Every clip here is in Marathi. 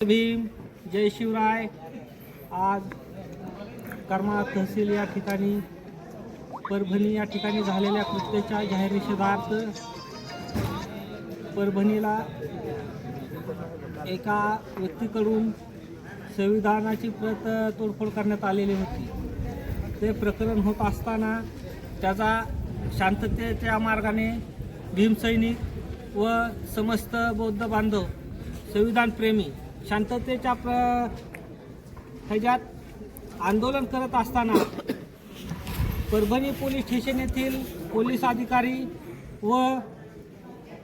भीम जय शिवराय. आज कर्मा तहसील या ठिकाणी परभणी या ठिकाणी झालेल्या कृत्याच्या जाहीर निषेधार्थ परभणीला एका व्यक्तीकडून संविधानाची प्रत तोडफोड करण्यात आलेली होती. ते प्रकरण होत असताना त्याचा शांततेच्या मार्गाने भीमसैनिक व समस्त बौद्ध बांधव संविधानप्रेमी शांततेच्या प्र ह्याच्यात आंदोलन करत असताना परभणी पोलीस स्टेशन येथील पोलीस अधिकारी व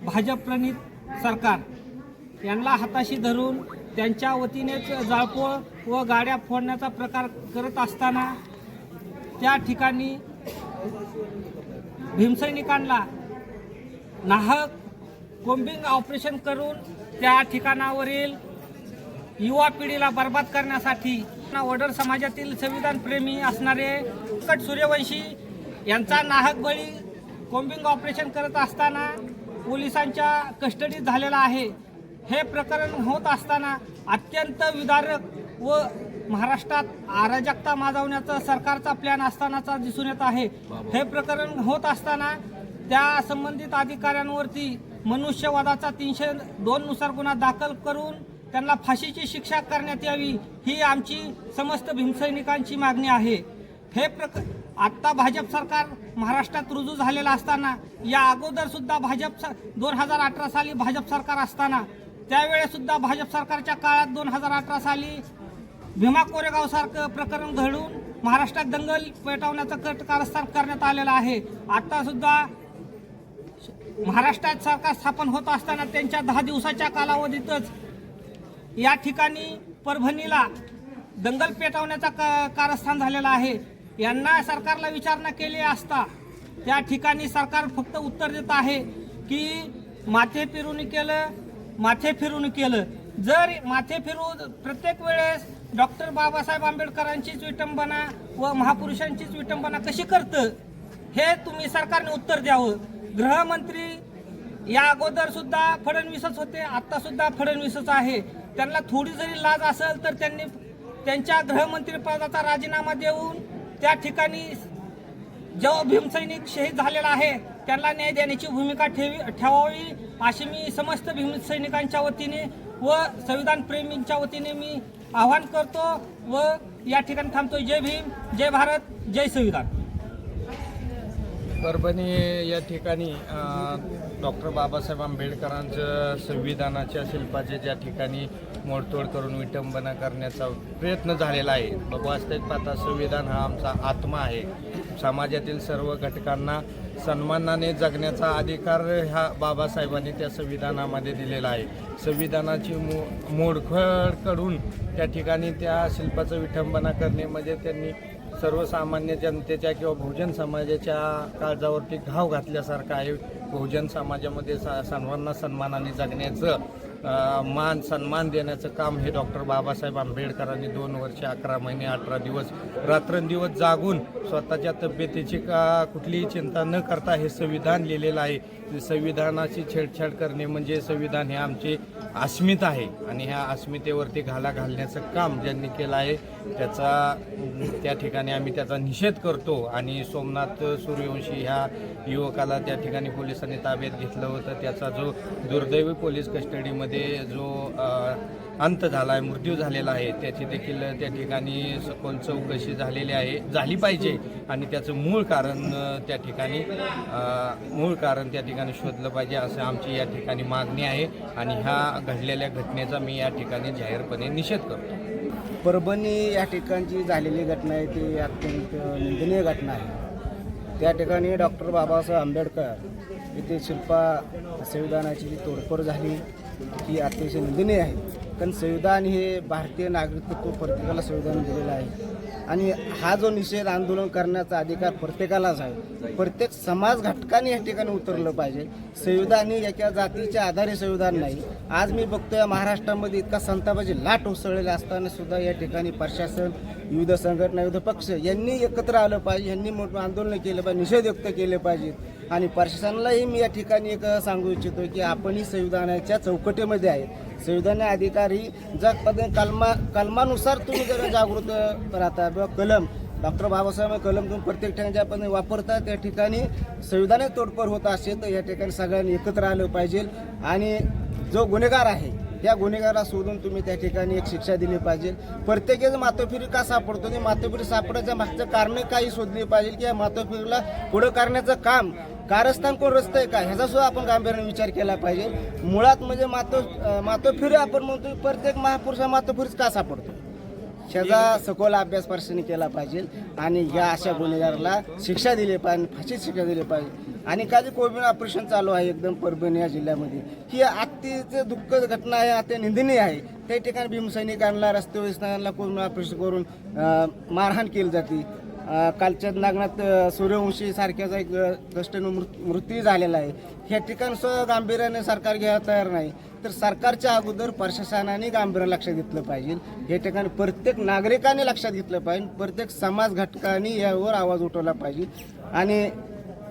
भाजपप्रणित सरकार यांना हाताशी धरून त्यांच्या वतीनेच जाळपोळ व गाड्या फोडण्याचा प्रकार करत असताना त्या ठिकाणी भीमसैनिकांना नाहक कोम्बिंग ऑपरेशन करून त्या ठिकाणावरील युवा पिढीला बर्बाद करण्यासाठी ना वडर समाजातील संविधान प्रेमी असणारे कट सूर्यवंशी यांचा नाहक बळी कोम्बिंग ऑपरेशन करत असताना पोलिसांच्या कस्टडीत झालेला आहे. हे प्रकरण होत असताना अत्यंत विदारक व महाराष्ट्रात अराजकता माजवण्याचा सरकारचा प्लॅन असतानाचा दिसून येत आहे. हे प्रकरण होत असताना त्या संबंधित अधिकाऱ्यांवरती मनुष्यवादाचा तीनशे दोन नुसार गुन्हा दाखल करून त्यांना फाशीची शिक्षा करण्यात यावी ही आमची समस्त भीमसैनिकांची मागणी आहे. हे प्रक आत्ता भाजप सरकार महाराष्ट्रात रुजू झालेलं असताना या अगोदर सुद्धा भाजप दोन हजार अठरा साली भाजप सरकार असताना त्यावेळेस सुद्धा भाजप सरकारच्या काळात दोन हजार अठरा साली भीमा कोरेगाव सारखं प्रकरण घडून महाराष्ट्रात दंगल पेटवण्याचं कट कारस्थान करण्यात आलेलं आहे. आता सुद्धा महाराष्ट्रात सरकार स्थापन होत असताना त्यांच्या दहा दिवसाच्या कालावधीतच या ठिकाणी परभणीला दंगल पेटवण्याचा क- कारस्थान झालेला आहे. यांना सरकारला विचारणा केली असता त्या ठिकाणी सरकार फक्त उत्तर देत आहे की माथे फिरून केलं माथे फिरून केलं. जर माथे फिरून प्रत्येक वेळेस डॉक्टर बाबासाहेब आंबेडकरांचीच विटंबना व महापुरुषांचीच विटंबना कशी करतं हे तुम्ही सरकारने उत्तर द्यावं. गृहमंत्री या अगोदर सुद्धा फडणवीसच होते आता सुद्धा फडणवीसच आहे. त्यांना थोडी जरी लाज असेल तर त्यांनी त्यांच्या गृहमंत्रीपदाचा राजीनामा देऊन त्या ठिकाणी जो भीमसैनिक शहीद झालेला आहे त्यांना न्याय देण्याची भूमिका ठेवी ठेवावी अशी मी समस्त भीमसैनिकांच्या वतीने व संविधान प्रेमींच्या वतीने मी आवाहन करतो व या ठिकाणी थांबतो. जय भीम जय भारत जय संविधान. परभणी या ठिकाणी डॉक्टर बाबासाहेब आंबेडकरांचं संविधानाच्या शिल्पाचे ज्या ठिकाणी मोडतोड करून विटंबना करण्याचा प्रयत्न झालेला आहे. बाबा वास्तविक पाहता संविधान हा आमचा आत्मा आहे. समाजातील सर्व घटकांना सन्मानाने जगण्याचा अधिकार ह्या बाबासाहेबांनी त्या संविधानामध्ये दिलेला आहे. संविधानाची मो मोडखड करून त्या ठिकाणी त्या शिल्पाचं विटंबना करणे म्हणजे त्यांनी सर्वसामान्य जनतेच्या किंवा बहुजन समाजाच्या काळजावरती घाव घातल्यासारखं आहे. बहुजन समाजामध्ये सा सर्वांना सन्मानाने जगण्याचं मान सन्मान देण्याचं काम हे डॉक्टर बाबासाहेब आंबेडकरांनी दोन वर्ष अकरा महिने अठरा दिवस रात्रंदिवस जागून स्वतःच्या तब्येतीची का कुठलीही चिंता न करता हे संविधान लिहिलेलं आहे. संविधानाची छेडछाड करणे म्हणजे संविधान हे आमचे अस्मित आहे आणि ह्या अस्मितेवरती घाला घालण्याचं काम ज्यांनी केलं आहे त्याचा त्या ठिकाणी आम्ही त्याचा निषेध करतो आणि सोमनाथ सूर्यवंशी ह्या युवकाला त्या ठिकाणी पोलिसांनी ताब्यात घेतलं होतं. त्याचा जो दुर्दैवी पोलीस कस्टडीमध्ये जो अंत झाला आहे मृत्यू झालेला आहे त्याची देखील त्या ठिकाणी सखोल चौकशी झालेली आहे झाली पाहिजे. आणि त्याचं मूळ कारण त्या ठिकाणी मूळ कारण त्या ठिकाणी शोधलं पाहिजे असं आमची या ठिकाणी मागणी आहे. आणि ह्या घडलेल्या घटनेचा मी या ठिकाणी जाहीरपणे निषेध करतो. परभणी या ठिकाणची झालेली घटना आहे ती अत्यंत निंदनीय घटना आहे. त्या ठिकाणी डॉक्टर बाबासाहेब आंबेडकर इथे शिल्पा संविधानाची तोडफोड झाली ही अतिशय निंदनीय आहे. कारण संविधान हे भारतीय नागरिकत्व प्रत्येकाला संविधान दिलेलं आहे. आणि हा जो निषेध आंदोलन करण्याचा अधिकार प्रत्येकालाच आहे. प्रत्येक समाज घटकाने या ठिकाणी उतरलं पाहिजे. संविधान ही एका जातीच्या आधारे संविधान नाही. आज मी बघतोय महाराष्ट्रामध्ये इतका संतापाची लाट उसळलेला असताना सुद्धा या ठिकाणी प्रशासन विविध संघटना विविध पक्ष यांनी एकत्र आलं पाहिजे. यांनी मोठं आंदोलन केलं पाहिजे निषेध व्यक्त केले पाहिजेत. आणि प्रशासनालाही मी या ठिकाणी एक सांगू इच्छितो की आपणही संविधानाच्या चौकटीमध्ये आहे. संविधान अधिकारी जगपद कलमा कलमानुसार तुम्ही जर जागृत राहता किंवा कलम डॉक्टर बाबासाहेब कलम तुम्ही प्रत्येक ठिकाणी ज्या पद्धतीने वापरता त्या ठिकाणी संविधानात तोडफोड होत असेल तर या ठिकाणी सगळ्यांनी एकत्र आलं पाहिजे. आणि जो गुन्हेगार आहे त्या गुन्हेगाराला शोधून तुम्ही त्या ठिकाणी एक शिक्षा दिली पाहिजे. प्रत्येकच मातोफिरी का सापडतो? ती मातोफिरी सापडायच्या मागचं कारण काही शोधली पाहिजे की या मातोफिरीला पुढं करण्याचं काम कारस्थान कोण रस्ता आहे का? ह्याचा सुद्धा आपण गांभीर्याने विचार केला पाहिजे. मुळात म्हणजे मातो मातोफिरी आपण म्हणतो प्रत्येक महापुरुषा मातोफिरीच का सापडतो? ह्याचा सखोल अभ्यास प्रशासनाने केला पाहिजे आणि या अशा गुन्हेगाराला शिक्षा दिली पाहिजे फाशीची शिक्षा दिली पाहिजे. आणि काही कोविड ऑपरेशन चालू आहे एकदम परभणी या जिल्ह्यामध्ये. ही अतिचं दुःखद घटना आहे अति निंदनीय आहे. त्या ठिकाणी भीमसैनिकांना रस्ते स्थानाला कोविड ऑपरेशन करून मारहाण केली जाते. कालच्या नागनाथ सूर्यवंशी सारख्याचा एक अं, मृत्यू झालेला आहे. ह्या ठिकाण सुद्धा गांभीर्याने सरकार घ्यायला तयार नाही. तर सरकारच्या अगोदर प्रशासनाने गांभीर्य लक्षात घेतलं पाहिजे. हे ठिकाणी प्रत्येक नागरिकाने लक्षात घेतलं पाहिजे. प्रत्येक समाज घटकाने यावर आवाज उठवला पाहिजे. आणि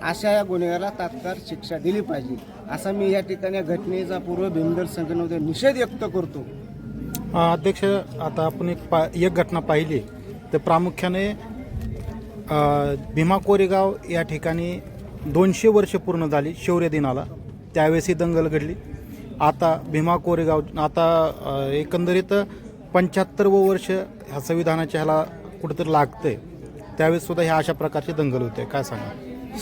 अशा या गुन्हेगाराला तात्काळ शिक्षा दिली पाहिजे. असा मी या ठिकाणी घटनेचा पूर्व भीमदल संघटनेमध्ये निषेध व्यक्त करतो. अध्यक्ष आता आपण एक पा एक घटना पाहिली. तर प्रामुख्याने भीमा कोरेगाव या ठिकाणी दोनशे वर्ष पूर्ण झाली शौर्य दिनाला. त्यावेळेस ही दंगल घडली. आता भीमा कोरेगाव आता एकंदरीत पंच्याहत्तर वर्ष ह्या संविधानाच्या ह्याला कुठंतरी लागतंय. त्यावेळेस सुद्धा ह्या अशा प्रकारची दंगल होते. काय सांगा?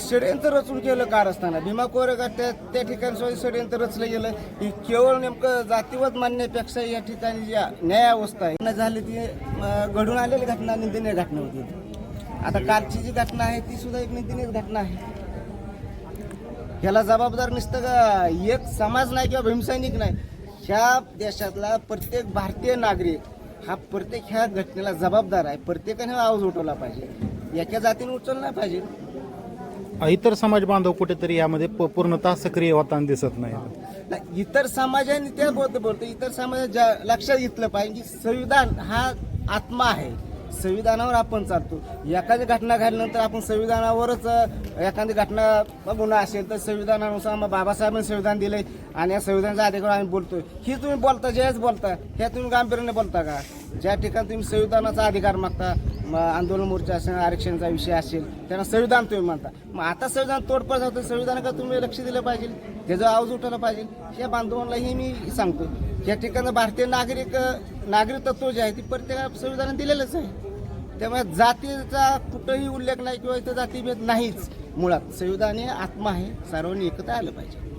षडयंत्र रचून केलं कार असताना भीमा कोरेगाव त्या त्या ठिकाणी सुद्धा षडयंत्र रचलं गेलं. की केवळ नेमकं जातीवाद मानण्यापेक्षा या ठिकाणी जी न्याय अवस्था आहे झाली ती घडून आलेली घटना निंदनीय घटना होती. आता कालची जी घटना आहे ती सुद्धा एक निंदनीय घटना आहे. ह्याला जबाबदार नुसतं का एक समाज नाही किंवा भीमसैनिक नाही ह्या देशातला प्रत्येक भारतीय नागरिक हा प्रत्येक ह्या घटनेला जबाबदार आहे. प्रत्येकाने हा आवाज उठवला पाहिजे. एका जातीने उचलला नाही पाहिजे इतर समाज बांधव कुठेतरी यामध्ये प- पूर्णतः सक्रिय होताना दिसत नाही. नाही, इतर समाजाने त्या बोलतो बोलतो इतर समाजा लक्षात घेतलं पाहिजे की संविधान हा आत्मा आहे. संविधानावर आपण चालतो. एखादी घटना घडल्यानंतर आपण संविधानावरच एखादी घटना गुन्हा असेल तर संविधानानुसार आम्हाला बाबासाहेबांनी संविधान दिले आणि या संविधानाचा अधिकार आम्ही बोलतोय. ही तुम्ही बोलता ज्याच बोलता ह्या तुम्ही गांभीर्याने बोलता का? ज्या ठिकाणी तुम्ही संविधानाचा अधिकार मागता आंदोलन मोर्चा असेल आरक्षणाचा विषय असेल त्यांना संविधान तुम्ही मानता. मग आता संविधान तोडपास होतं संविधानाकडे तुम्ही लक्ष दिलं पाहिजे. त्याचा आवाज उठायला पाहिजे या बांधवांनाही मी सांगतो या ठिकाणी भारतीय नागरिक नागरिक तत्व जे आहे ती प्रत्येक संविधानात दिलेलंच आहे. त्यामुळे जातीचा कुठंही उल्लेख नाही किंवा इथं जातीभेद नाहीच. मुळात संविधान हे आत्मा आहे सर्वांनी एकत्र आलं पाहिजे.